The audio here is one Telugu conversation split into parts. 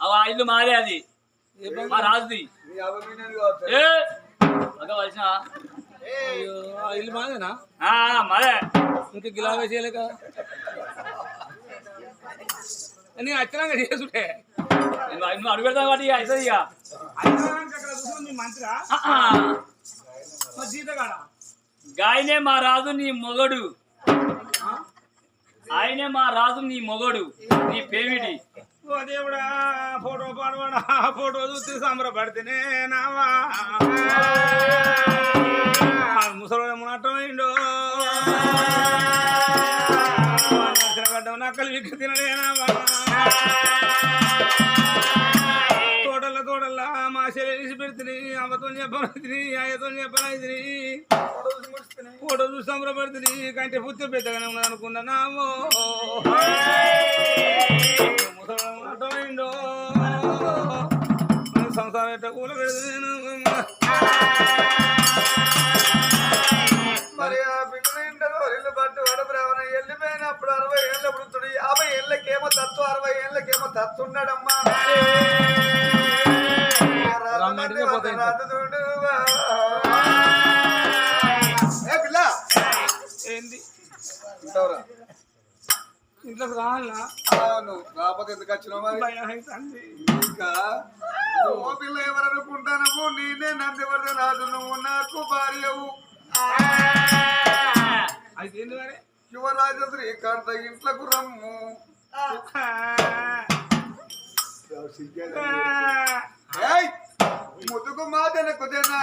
ఆ ఇల్లు మాదే అది. మా రాజుది. వలసిన ఇల్లు మాదేనా? మాదే. ఇంకా గిలా వేసేయలేక? నేను అచ్చినాక చేసుడే. నువ్వు అడుగు పెడతావు కాబట్టి ఇక అవుతుంది ఇక. గాయనే మా రాజు నీ మొగడు. ఆయనే మా రాజు నీ మొగడు. నీ పేమిటి ఓ దేవుడా ఫోటో పాడవాడా ఫోటో చూస్తే సంబరపడితేనే నావా. ముసలి మునట్టమైండో నక్కలు విక్క తినడేనావా తోటల తోటల్లా మా శరీరం పెడుతుంది అమ్మతో చెప్పనైతుంది అయ్యతో చెప్పనైతుంది ఫోటో చూసి సంబరపడుతుంది. కంటే పుత్త పెద్దగానే ఉన్నది అనుకున్నాము ముసలిండో సంసారం ఎట్ట కూల మరి ఆ ఇంటలో ఇల్లు పట్టు వెళ్ళిపోయినప్పుడు అరవై ఏళ్ళ వృత్తుడు యాభై ఏళ్ళకేమో తత్తు అరవై ఏళ్ళకేమో తత్తు ఉన్నాడమ్మా. రాదు చూడు. ఏంది ఉంటావురా? ఇంట్లోకి రావాలా? అవును రాకపోతే ఎందుకు వచ్చినావు ఇంకా ఓ పిల్ల నేనే రాజు నువ్వు నాకు భార్యవు. అయితే ఏంది మరి? యువరాజ శ్రీకాంత ఇంట్లకు రమ్ము! ముదుగు మాదనకు జనా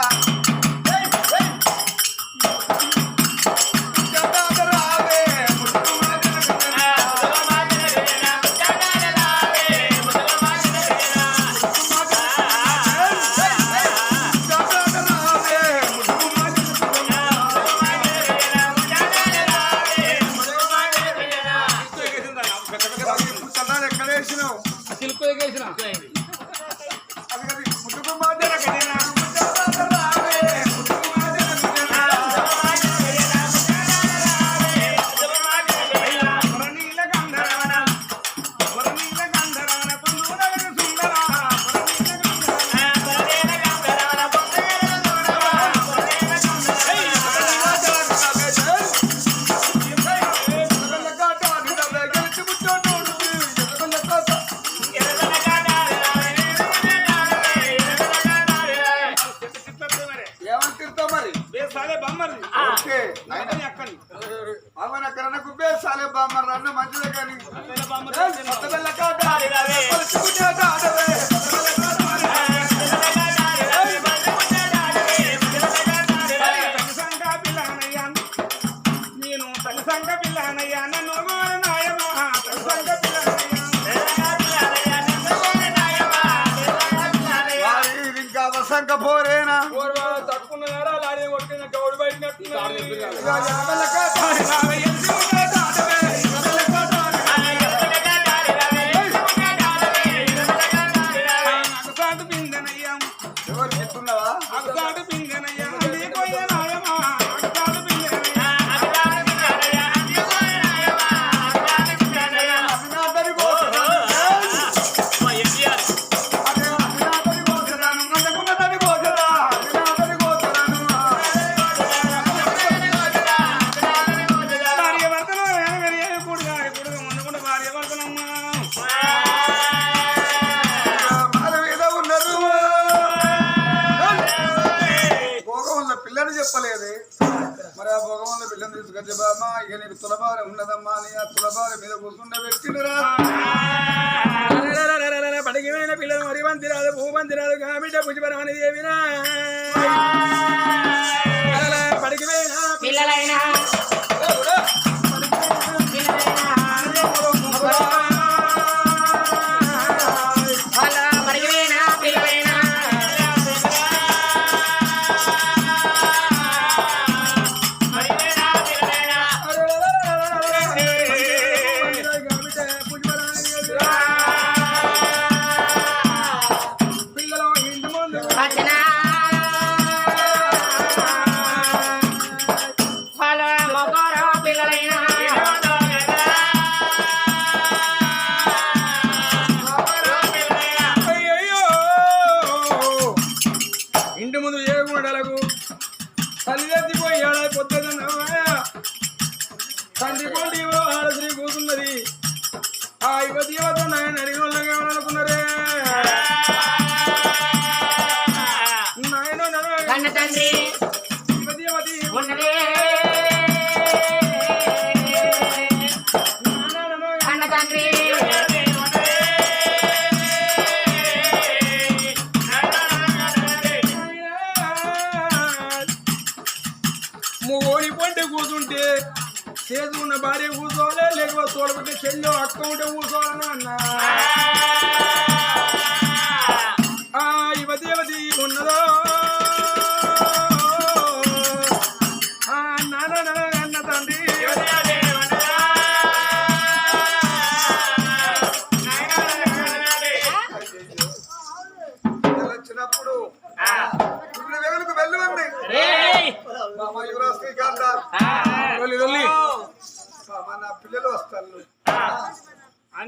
కన్న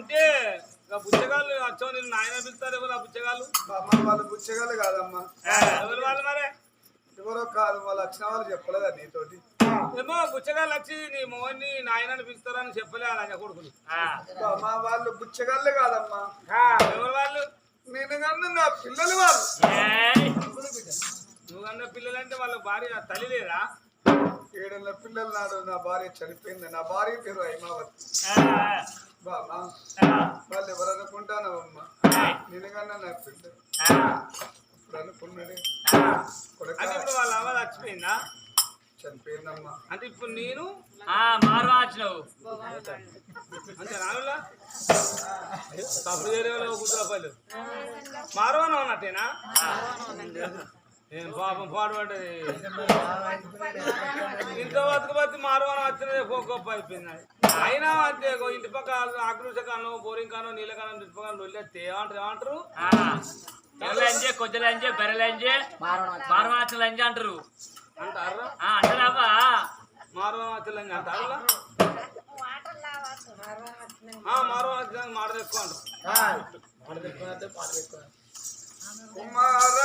అంటే బుచ్చగాళ్ళు వచ్చావు నేను నాయన పిలుస్తారు ఎవరు ఆ బుచ్చగాళ్ళు మామ వాళ్ళు బుచ్చగాళ్ళు కాదమ్మా. ఎవరు వాళ్ళు మరే? ఎవరో కాదు వాళ్ళు వచ్చిన వాళ్ళు చెప్పలేదా నీతోటి? ఏమో బుచ్చగాళ్ళు వచ్చి నీ మోహన్ని నాయనని పిలుస్తారని చెప్పలే అలా కొడుకులు. మామ వాళ్ళు బుచ్చగాళ్ళే కాదమ్మా. ఎవరు వాళ్ళు? నేను కన్నా నా పిల్లలు వాళ్ళు. నువ్వు అన్న పిల్లలంటే వాళ్ళ భార్య తల్లి లేదా? ఏడేళ్ళ పిల్లల నాడు నా భార్య చనిపోయింది. నా భార్య పేరు హైమావతి. బామా వాళ్ళు ఎవరు అనుకుంటానమ్మా నేను కన్నా నా పిల్లలు ఇప్పుడు అనుకున్నాడే. వాళ్ళ చచ్చిపోయిందా? చనిపోయిందమ్మా. అంటే ఇప్పుడు నేను? మారవా వచ్చినావు అంటే రానులా తప్పు చేయలేవు కూతురపల్లి మారవాను అన్నట్టేనా? నేను పాపం పాడుపడ్డది ఇంత బతుకు బతి మారవాను వచ్చినదే గొప్ప అయిపోయింది. అయినా అంతే గో ఇంటి పక్క ఆక్రోశ కాను బోరింగ్ కాను నీళ్ళ కాను ఇంటి పక్కన లొల్లేస్తే ఏమంటారు? ఏమంటారు ఎర్రలంజే కొద్దిలంజే బెరలంజే మారవాచలంజే అంటారు. అంటారా? ఆ, అంటారావా మారవాను వచ్చిందని అంటారా మారవాను వచ్చిందని మాట ఎక్కువ అంటారు. కుమారా కొడుక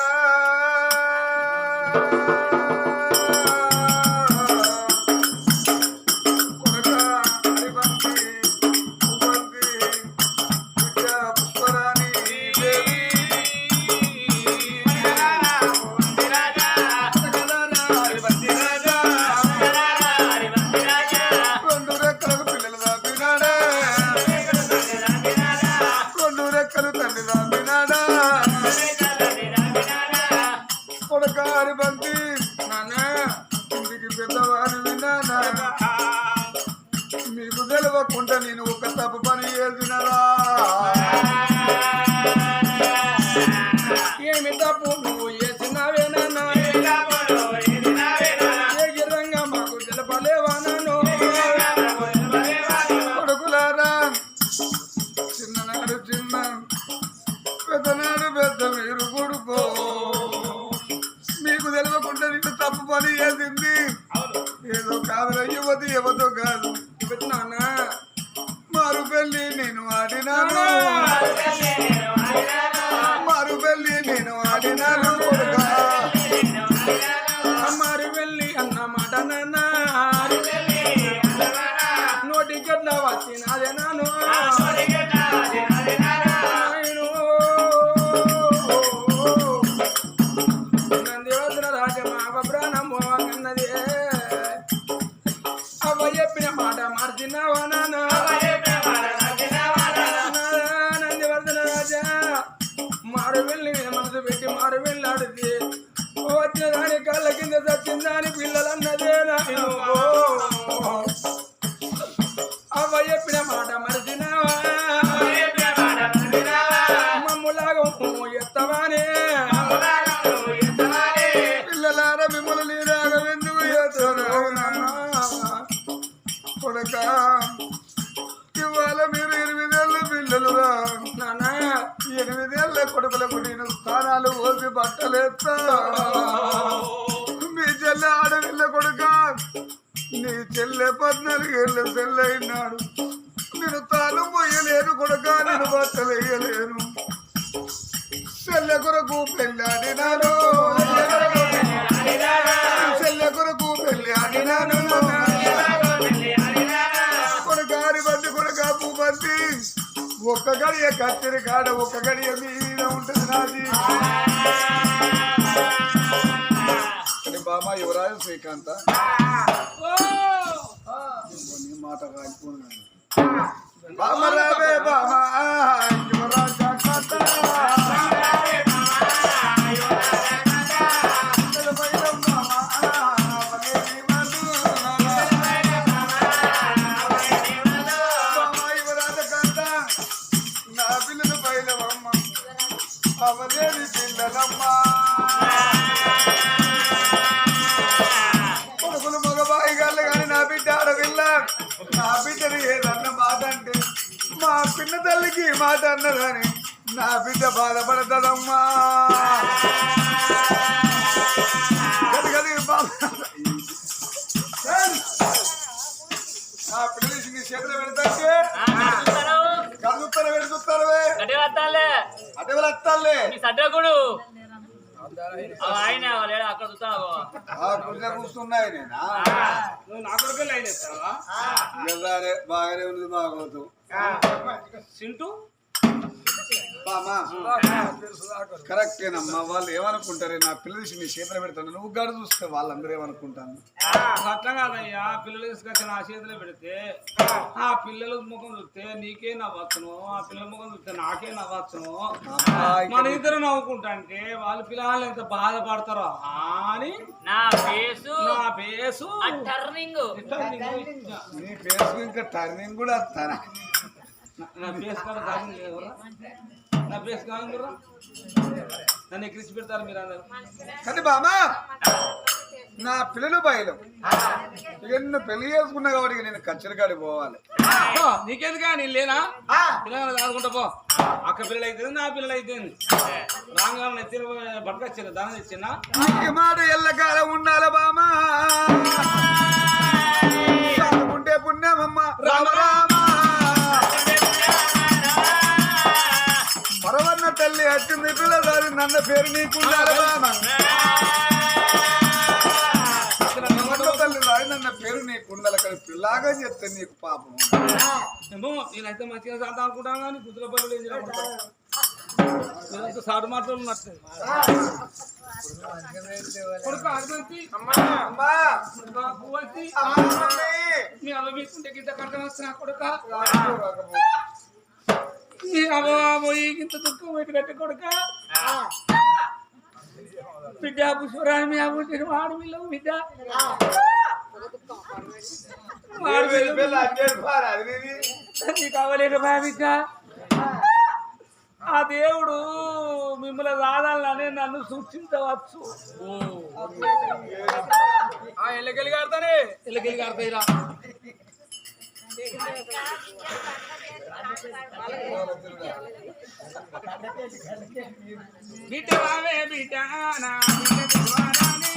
పెద్దవారు విన్నానా మీకు తెలియకుండా నేను బట్టలు వేయలేను. చెల్లె కొరకు పెళ్ళాడినాను చెల్లె కొరకు పెళ్ళాడినాను కొడుకారి బండి కొడుక భూపతి ఒక్క గడియ కత్తిరి కాడ ఒక్క గడియ మీద ఉంటుంది నాది. బామా యువరాజు శ్రీకాంత. మాట కాలిపోను కొడుకులు మగబాయి గాళ్ళు కానీ నా బిడ్డ ఆడపిల్ల నా బిడ్డని ఏదన్న మా పిన్న తల్లికి మాట అన్నదని నా బిడ్డ బాధపడతాడమ్మా గది గది బాబా. ఆ పిల్లలు నీ చేతిలో పెడతాంటే కదుగుతారు వస్తాలే ఆయన అక్కడ కూర్చున్నాయి నేనా? నా కొడుకు లైన్ ఎత్తావా బాగానే ఉంది బాగోతు సింటూ? కరెక్టేనమ్మా వాళ్ళు ఏమనుకుంటారే? నా పిల్లలు నీ చేతిలో పెడతాను. నువ్వు గడు చూస్తే వాళ్ళందరూ ఏమనుకుంటాను అట్లా కాదయ్యా. పిల్లలు తీసుకొచ్చి నా చేతిలో పెడితే ఆ పిల్లల ముఖం చూస్తే నీకే నవ్వచ్చును. ఆ పిల్లల ముఖం చూస్తే నాకే నవ్వచ్చును. మన ఇద్దరు నవ్వుకుంటా అంటే వాళ్ళ పిల్లలు ఎంత బాధపడతారో అని నా ఫేసు నా పేసు టర్నింగ్ నీ పేరు ఇంకా టర్నింగ్ కూడా వస్తానా నా కాదు ఎవరా నా ఎవరా నన్ను ఎక్కించి పెడతారు మీరు అందరు. కానీ బామా నా పిల్లలు బయలు. ఎన్ను పెళ్ళి చేసుకున్నా కాబట్టి నేను కచ్చరికాడి పోవాలి. నీకెందుకా నేను లేనా? పిల్లలు దాదుకుంటా పో. అక్క పిల్లలు అయితే నా పిల్లలు అయితే రాంగా ఎత్తిన పట్టుకొచ్చారు దానం తెచ్చినా మాట ఎల్లకాలం ఉండాలి బామా చదువుకుంటే పుణ్యమమ్మ. రామ రామ. తల్లి వచ్చింది పిల్లదారి నన్న పేరు నీకుండాలి బామ పరవన్న తల్లి రాయి నన్న పేరు నీకుండాలి. కానీ పిల్లాగా చెప్తే నీకు పాపం. ఏమో నేనైతే మంచిగా సాధ అనుకుంటాను కానీ కుదుల పనులు ఏం కొడుకు అర్థంతి అమ్మా. మీ కొడుక? దుఃఖం కొడుక? బిడ్డ వాడు బిడ్డ. బిడ్డ ఆ దేవుడు మిమ్మల్ని రాదాలనే నన్ను సూచించవచ్చు. ఎల్లకెళ్ళి కడతానే ఎల్లకెళ్ళి కడతాయిరా బిడ్డ రావే బిడ్డ నా బిడ్డ కుమారాని.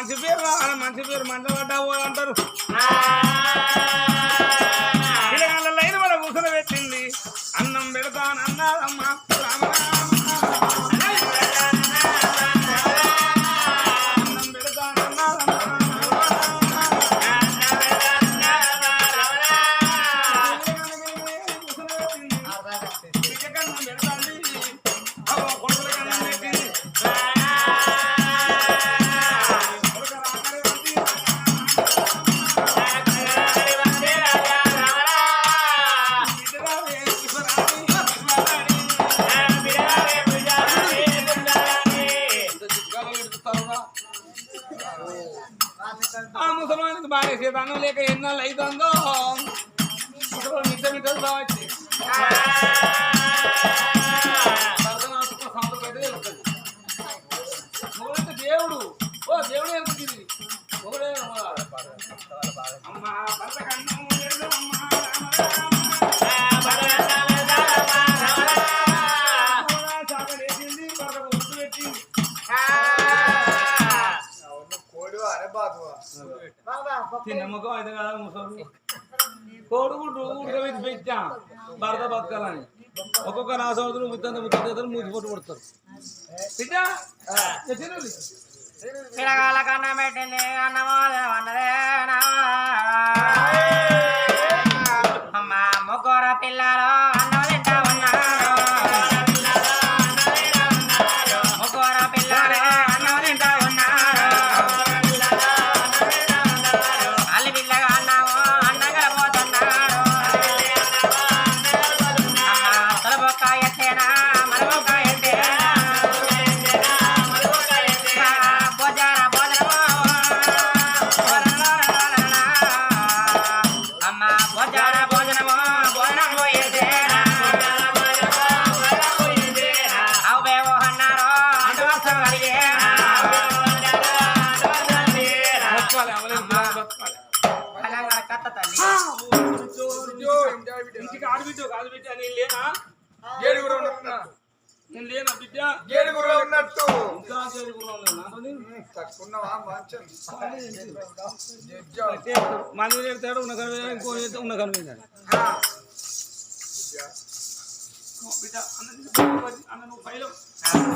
మంచి పేరు రావాలి మంచి పేరు మంచి పడ్డా పిల్లగాళ్ళ భర్త బతకాలని ఒక్కొక్క నా సంవత్సరం ముత్తంత ముత్తంత మూసి పొట్టు కొడతారు. బిడ్డా తినాలి పిల్లగాల కన్నం పెట్టింది అన్నమో అన్నదే కాదు బిడ్డ నేను లేనా? ఏడుగురు నేను లేనా బిడ్డ? ఏడుగురు ఉన్నట్టు. ఇంకా మంది చెప్తాడు ఉన్న ఇంకో ఉన్న బిడ్డ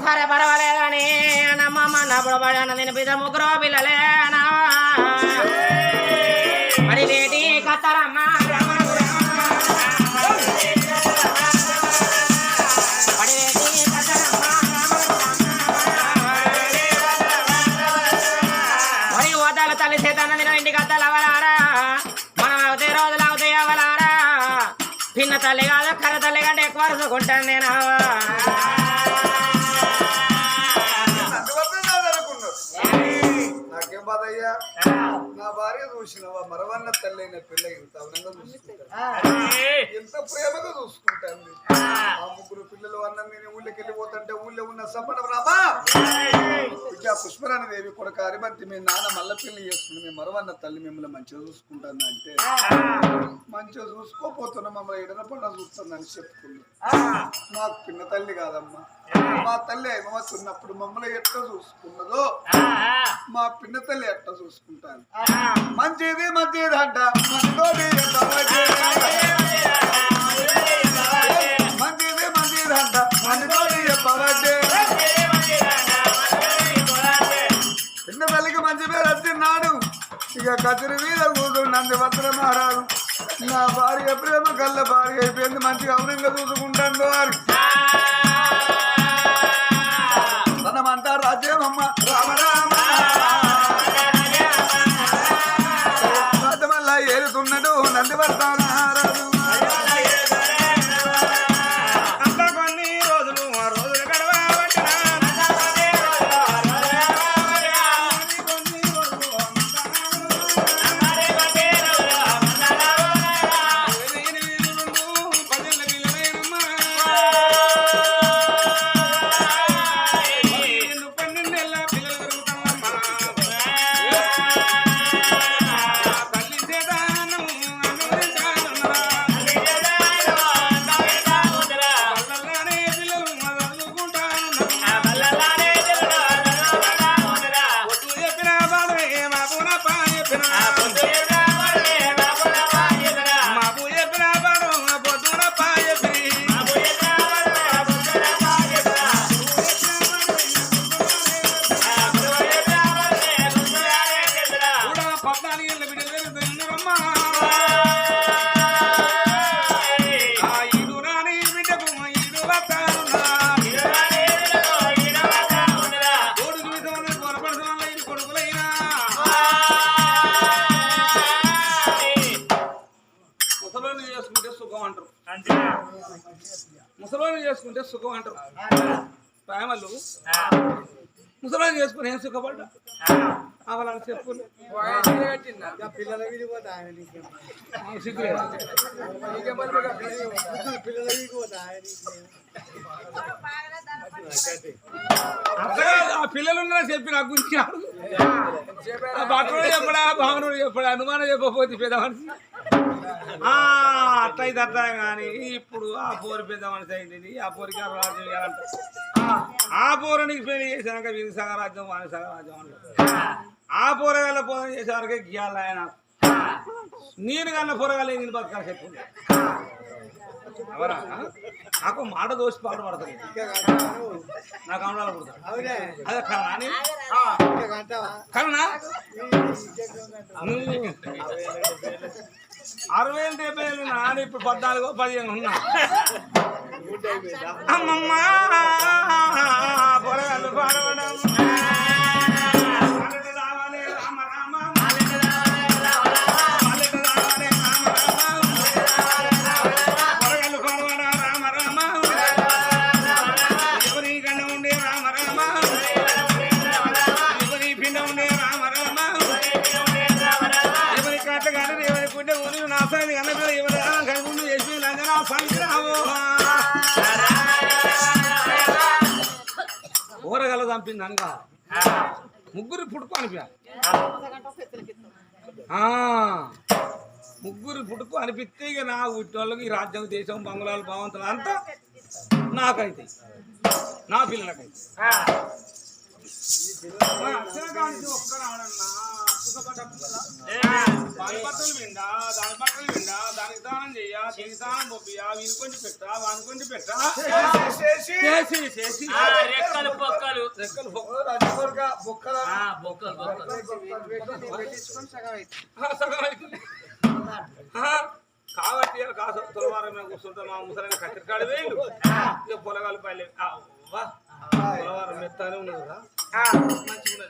సరే పర్వాలేదని అన్నమ్మ అన్నప్పుడు పడి అన్న నేను పిల్ల ముగ్గురు పిల్లలే అన్నా. మరి వేటి కత్తరమ్మ. తల్లి తల్లి కంటే ఎక్కువ వరుసకుంటాను నేను? నాకేం బాధ అయ్యా నా భార్య చూసినవా? మరవన్న తల్లైన పిల్ల ఇంత అవునంగా చూసుకుంటాను ఎంత ప్రేమగా చూసుకుంటాను ఆ ముగ్గురు పిల్లలు అన్నం నేను ఊళ్ళోకి వెళ్ళిపోతుంటే ఊళ్ళో ఉన్న సంపడం రామా? విద్యా పుష్పరాణి దేవి కొడుక అరిమంతి మీ నాన్న మల్ల పెళ్ళి చేసుకుని మీ మరవన్న తల్లి మిమ్మల్ని మంచిగా చూసుకుంటాను అంటే మంచిగా చూసుకోపోతున్నా మమ్మల్ని ఎడన పండుగ చూస్తుందని చెప్పుకుంది. మాకు పిన్న తల్లి కాదమ్మా. మా తల్లి అయిమవతి ఉన్నప్పుడు మమ్మల్ని ఎట్లా చూసుకున్నదో మా పిన్న తల్లి ఎట్లా చూసుకుంటాను? మంచిది మంచిది అంట. ఎంత మంచిది మంచిది అంట. చెప్పబట్టే పిన్న తల్లికి మంచి పేరు వచ్చిన్నాడు ఇక కచరి మీద కూర్చుండి భద్ర మహారాజు నా భార్య ప్రేమ కళ్ళ భార్య అయిపోయింది. మంచిగా అవునంగా చూసుకుంటాను వారు verdad. సుఖపడ్డా? అవలని చెప్పు పిల్లల విడిపోతా సిగ్గులేదు పిల్లల విడిపోతా అసలు ఆ పిల్లలు ఉన్నారని చెప్పి నాకు గురించి భక్తుడు చెప్పడా భావనుడు చెప్పడా అనుమానం చెప్పకపోతే పెద్ద మనిషి. ఆ, అట్లయితే అట్లా కానీ ఇప్పుడు ఆ పోరు పెద్ద మనిషి అయింది ఆ పోరికి రాజ్యం ఇవ్వాలంట ఆ పోరునికి పెళ్ళి చేసినాక వీరి సగరాజ్యం వాని సగరాజ్యం అంటారు ఆ పోరగాళ్ళ పోరం చేసేవారికి గీయాలి ఆయన. నేను కన్నా పోరగాళ్ళు నేను బతకాలి చెప్పు. ఎవరా? నాకు మాట దోసి పాట పడతాను నాకు అమరాలు పుడతాడు అదే కన్నా కన్నా అరవై ఏళ్ళు డెబ్బై ఏళ్ళు నాన్న ఇప్పుడు పద్నాలుగు పదిహేను ఉన్నా. అమ్మమ్మ! పొరగాళ్ళు పాడవడం. గుడ్డ ఊరి నాసాది కన్న కనుకుంటూ చేసి లంజనా సంగ్రామో ఊరగల చంపింది అనగా ముగ్గురు పుట్టుకు అనిపించాలి ముగ్గురు పుట్టుకు అనిపిస్తే ఇక నా వాళ్ళకి ఈ రాజ్యం దేశం బంగ్లాలు భావంతులు అంతా నాకైతే నా పిల్లలకైతే బట్టలు విండా దాని బట్టలు విండా దానికి దానం చెయ్య దీనికి దానం పొప్పియా వీని కొంచెం పెట్టా వాని కొంచెం పెట్టా రెక్కలు పొక్కలు రెక్కలు బొక్కలు బొక్కలు కాబట్టి కాసు తులవారం మీద కూర్చుంటే మా ముసలిని కత్తిరికాడు వేయండు ఇక పొలగాలు పల్లె పొలవారం మెత్తానే ఉన్నది కదా మంచిగా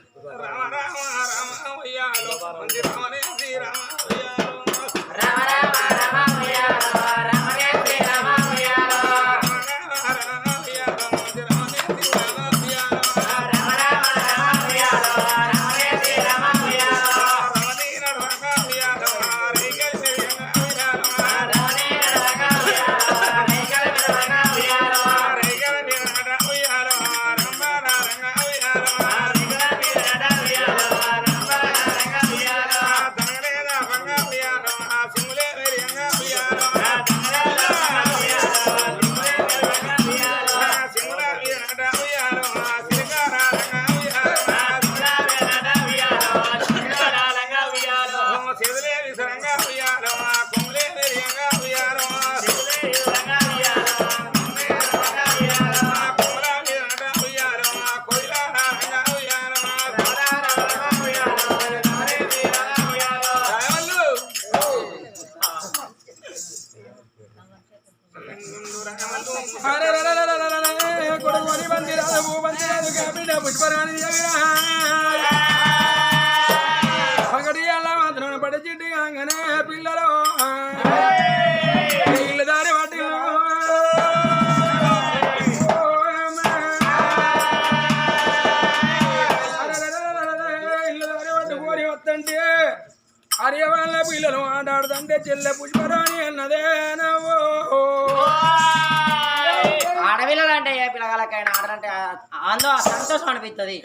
అనిపిస్తుంది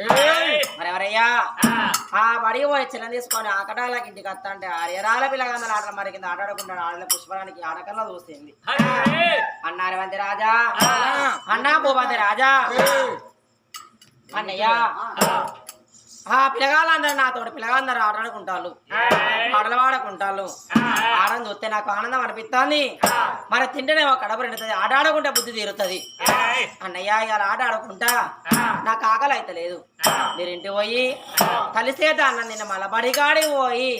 మరి ఎవరయ్యా ఆ. బడికి పోయి చిన్న తీసుకొని ఆ కటాలకి ఇంటికి వస్తా అంటే ఆ ఎరాల పిల్లగాందలు ఆటలు మరి కింద ఆటాడుకుంటాడు. ఆడల పుష్పడానికి ఆడకల్లా చూసింది అన్నారు వంతి రాజా. అన్నా భూపతి రాజా. అన్నయ్య. ఆ పిల్లగాళ్ళందరూ నాతోటి పిల్లగాళ్ళందరూ ఆటాడుకుంటారు ఆటలు ఆడుకుంటారు ఆడని చూస్తే నాకు ఆనందం అనిపిస్తుంది. మరి తింటేనే ఒక కడప రెండుతుంది. ఆట ఆడుకుంటే బుద్ధి తీరుతుంది. అన్నయ్య ఇలా ఆట ఆడుకుంటా? నాకు ఆకలి అయితే లేదు మీరు ఇంటికి పోయి కలిసేత అన్న నిన్న మళ్ళా బడికాడికి పోయి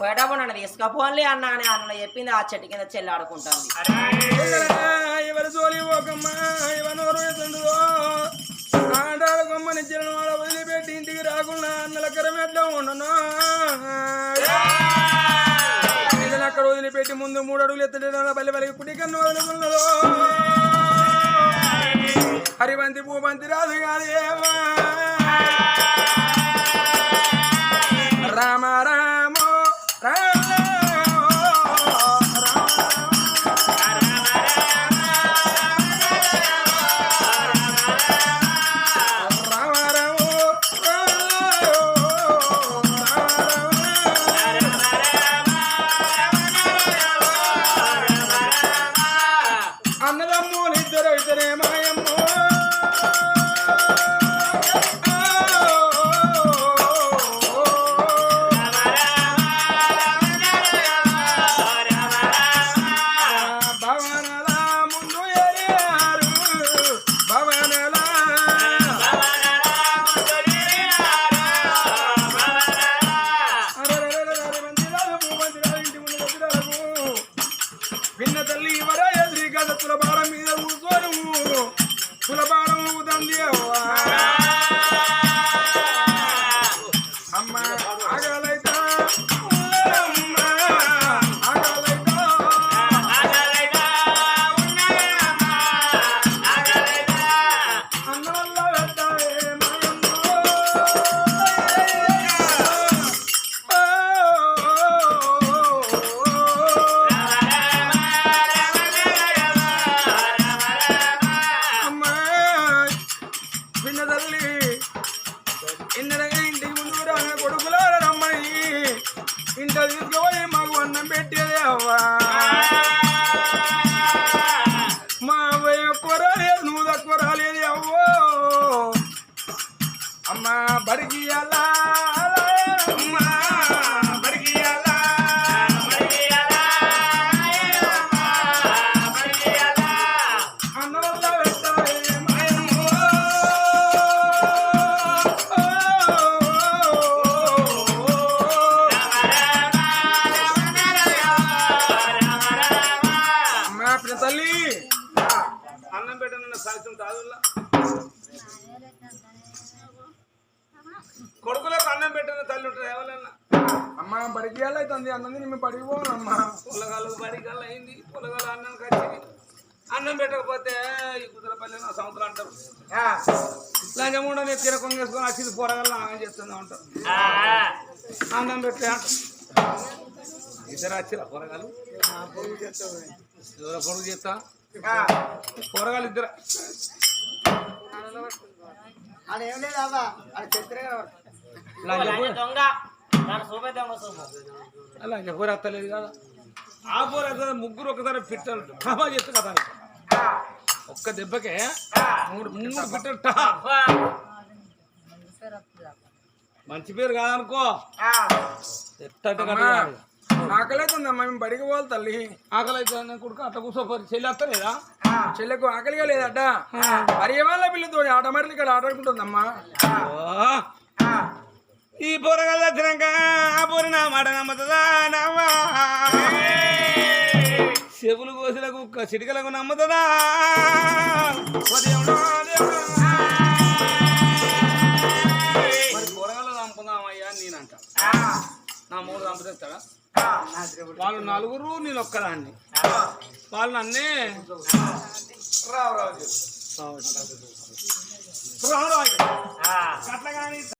పోయేటప్పుడు నన్ను తీసుకపోన్లే అన్న అని అన్న చెప్పింది. ఆ చెట్టు కింద చెల్లి ఆడుకుంటుంది ఆడాడు కొమ్మని చిన్న వదిలిపెట్టి ఇంటికి రాకుండా అన్నల కరమెట్లా ఉండను? అక్కడ వదిలిపెట్టి ముందు మూడు అడుగులు ఎత్తడం బల్లి బలికి పుట్టి కన్ను వదులుకున్నదో? హరివంతి భూబంతి రాదు కాదు ఏమా on ఇద్దరు వచ్చిరా ఎవరో పొడుగు చేస్తా? పొరగాలు ఇద్దరు. సూపు లంచపూరి అత్తలేదు కదా. ఆ పూర అత్తలేదు ముగ్గురు ఒకసారి పిట్టలు. ఠాబా చేస్తు కదా ఒక్క దెబ్బకే మూడు మూడు పిట్టలు. మంచి పేరు కాదనుకో. కట్టాలి. ఆకలైతుందమ్మా మేము బడికి పోవాలి తల్లి. ఆకలి అయితే నేను కొడుకు అట్ట కూర్చోపోయి చెల్లి వస్తలేదా చెల్లెకు ఆకలిగా లేదట. మరి వాళ్ళ పిల్లతో ఆట మరలు ఇక్కడ ఆడుకుంటుందమ్మా? ఓ. ఈ పొరగలు వచ్చినాక ఆ పొర నా మాట నమ్మతుందా? నమ్మా. చెవులు కుక్క చిటికలకు నమ్ముతుందా. మరి పొరగలు నమ్ముకుందామయ్యా నేనంట. నా మూడు చంపుతాడా వాళ్ళు నలుగురు నేను ఒక్కదాన్ని. వాళ్ళు నన్నే రావు రావు రావు